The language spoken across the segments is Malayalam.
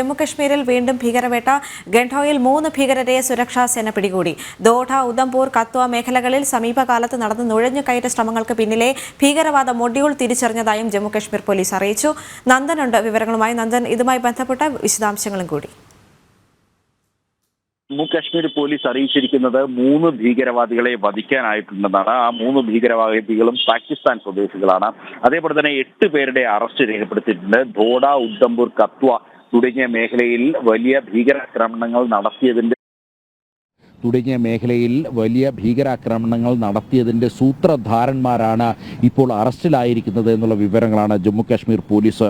ജമ്മുകശ്മീരിൽ വീണ്ടും ഭീകരവേട്ട. ഗണ്ഡോയിൽ മൂന്ന് ഭീകരരെ സുരക്ഷാസേന പിടികൂടി. ദോഡ ഉദംപൂർ കത്വ മേഖലകളിൽ സമീപകാലത്ത് നടന്ന നുഴഞ്ഞുകയറ്റ ശ്രമങ്ങൾക്ക് പിന്നിലെ ഭീകരവാദ മൊഡ്യൂൾ തിരിച്ചറിഞ്ഞതായും ജമ്മുകശ്മീർ പോലീസ് അറിയിച്ചു. നന്ദനുണ്ട് വിവരങ്ങളുമായി. നന്ദൻ ഇതുമായി ബന്ധപ്പെട്ട വിശദാംശങ്ങളും കൂടി. ജമ്മു കാശ്മീർ പോലീസ് അറിയിച്ചിരിക്കുന്നത് മൂന്ന് ഭീകരവാദികളെ വധിക്കാനായിട്ടുണ്ടെന്നാണ്. ആ മൂന്ന് ഭീകരവാദികളും പാകിസ്ഥാൻ സ്വദേശികളാണ്. അതേപോലെ തന്നെ എട്ട് പേരുടെ അറസ്റ്റ് രേഖപ്പെടുത്തിയിട്ടുണ്ട്. ധോഡ ഉദ്ധംപൂർ കത്വ തുടങ്ങിയ മേഖലയിൽ വലിയ ഭീകരാക്രമണങ്ങൾ നടത്തിയതിന്റെ തുടങ്ങിയ മേഖലയിൽ വലിയ ഭീകരാക്രമണങ്ങൾ നടത്തിയതിന്റെ സൂത്രധാരന്മാരാണ് ഇപ്പോൾ അറസ്റ്റിലായിരിക്കുന്നത് എന്നുള്ള വിവരങ്ങളാണ് ജമ്മു കാശ്മീർ പോലീസ്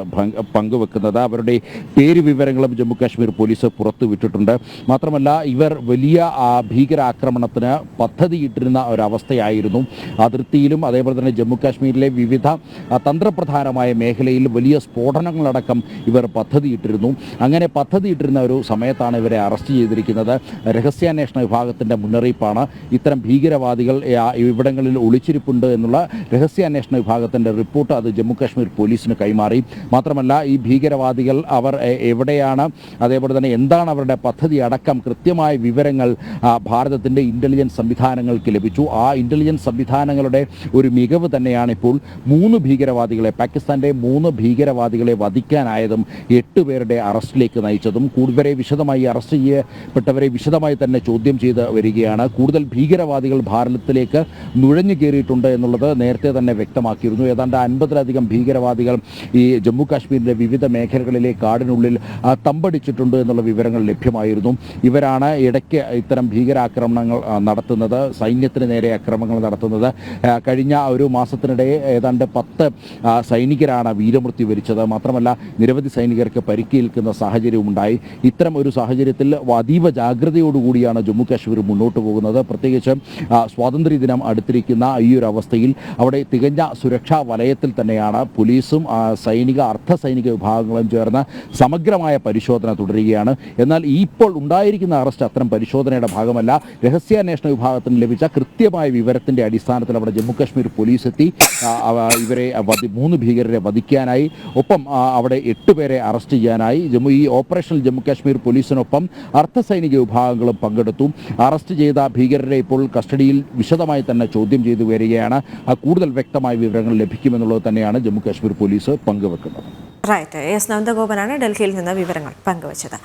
പങ്കുവെക്കുന്നത്. അവരുടെ പേര് വിവരങ്ങളും ജമ്മു കാശ്മീർ പോലീസ് പുറത്തുവിട്ടിട്ടുണ്ട് മാത്രമല്ല ഇവർ വലിയ ഭീകരാക്രമണത്തിന് പദ്ധതിയിട്ടിരുന്ന ഒരവസ്ഥയായിരുന്നു. അതിർത്തിയിലും അതേപോലെ തന്നെ ജമ്മു കാശ്മീരിലെ വിവിധ തന്ത്രപ്രധാനമായ മേഖലയിൽ വലിയ സ്ഫോടനങ്ങളടക്കം ഇവർ പദ്ധതിയിട്ടിരുന്നു. അങ്ങനെ പദ്ധതിയിട്ടിരുന്ന ഒരു സമയത്താണ് ഇവരെ അറസ്റ്റ് ചെയ്തിരിക്കുന്നത്. രഹസ്യാന്വേഷണ വിഭാഗത്തിന്റെ മുന്നറിയിപ്പാണ്. ഇത്തരം ഭീകരവാദികൾ ഇവിടങ്ങളിൽ ഒളിച്ചിരിപ്പുണ്ട് എന്നുള്ള രഹസ്യാന്വേഷണ വിഭാഗത്തിന്റെ റിപ്പോർട്ട് അത് ജമ്മു കാശ്മീർ പോലീസിന് കൈമാറി. മാത്രമല്ല ഈ ഭീകരവാദികൾ അവർ എവിടെയാണ് അതേപോലെ തന്നെ എന്താണ് അവരുടെ പദ്ധതി അടക്കം കൃത്യമായ വിവരങ്ങൾ ഭാരതത്തിന്റെ ഇന്റലിജൻസ് സംവിധാനങ്ങൾക്ക് ലഭിച്ചു. ആ ഇന്റലിജൻസ് സംവിധാനങ്ങളുടെ ഒരു മികവ് തന്നെയാണ് ഇപ്പോൾ മൂന്ന് ഭീകരവാദികളെ പാകിസ്ഥാന്റെ മൂന്ന് ഭീകരവാദികളെ വധിക്കാനായതും എട്ട് പേരുടെ അറസ്റ്റിലേക്ക് നയിച്ചതും. കൂടുതൽ വിശദമായി അറസ്റ്റ് ചെയ്യപ്പെട്ടവരെ വിശദമായി തന്നെ ചോദ്യം ചെയ്ത് വരികയാണ്. കൂടുതൽ ഭീകരവാദികൾ ഭാരതത്തിലേക്ക് നുഴഞ്ഞു കയറിയിട്ടുണ്ട് എന്നുള്ളത് നേരത്തെ തന്നെ വ്യക്തമാക്കിയിരുന്നു. ഏതാണ്ട് അൻപതിലധികം ഭീകരവാദികൾ ഈ ജമ്മു കാശ്മീരിന്റെ വിവിധ മേഖലകളിലെ കാടിനുള്ളിൽ തമ്പടിച്ചിട്ടുണ്ട് എന്നുള്ള വിവരങ്ങൾ ലഭ്യമായിരുന്നു. ഇവരാണ് ഇടയ്ക്ക് ഇത്തരം ഭീകരാക്രമണങ്ങൾ നടത്തുന്നത് സൈന്യത്തിന് നേരെ ആക്രമണങ്ങൾ നടത്തുന്നത്. കഴിഞ്ഞ ഒരു മാസത്തിനിടെ ഏതാണ്ട് പത്ത് സൈനികരാണ് വീരമൃത്യു വരിച്ചത്. മാത്രമല്ല നിരവധി സൈനികർക്ക് പരിക്കേൽക്കുന്ന സാഹചര്യമുണ്ടായി ഇത്തരം ഒരു സാഹചര്യത്തിൽ അതീവ ജാഗ്രതയോടുകൂടിയാണ് ജമ്മു കാശ്മീർ മുന്നോട്ട് പോകുന്നത്. പ്രത്യേകിച്ച് സ്വാതന്ത്ര്യ ദിനം അടുത്തിരിക്കുന്ന ഈ ഒരു അവസ്ഥയിൽ അവിടെ തികഞ്ഞ സുരക്ഷാ വലയത്തിൽ തന്നെയാണ് പോലീസും സൈനിക അർദ്ധ സൈനിക വിഭാഗങ്ങളും ചേർന്ന് സമഗ്രമായ പരിശോധന തുടരുകയാണ്. എന്നാൽ ഇപ്പോൾ ഉണ്ടായിരിക്കുന്ന അറസ്റ്റ് അത്തരം പരിശോധനയുടെ ഭാഗമല്ല. രഹസ്യാന്വേഷണ വിഭാഗത്തിന് ലഭിച്ച കൃത്യമായ വിവരത്തിന്റെ അടിസ്ഥാനത്തിൽ അവിടെ ജമ്മു കാശ്മീർ പോലീസ് എത്തി ഇവരെ മൂന്ന് ഭീകരരെ വധിക്കാനായി. ഒപ്പം അവിടെ എട്ട് പേരെ അറസ്റ്റ് ചെയ്യാനായി. ജമ്മു ഈ ഓപ്പറേഷനിൽ ജമ്മു കാശ്മീർ പോലീസിനൊപ്പം അർദ്ധ സൈനിക വിഭാഗങ്ങളും പങ്കെടുത്തു. അറസ്റ്റ് ചെയ്ത ഭീകരരെ ഇപ്പോൾ കസ്റ്റഡിയിൽ വിശദമായി തന്നെ ചോദ്യം ചെയ്തു വരികയാണ്. കൂടുതൽ വ്യക്തമായ വിവരങ്ങൾ ലഭിക്കുമെന്നുള്ളത് തന്നെയാണ് ജമ്മു കാശ്മീർ പോലീസ് പങ്കുവെക്കുന്നത്. Right S. നന്ദഗോപനാണ് ഡൽഹിയിൽ നിന്ന് വിവരങ്ങൾ പങ്കുവച്ചത്.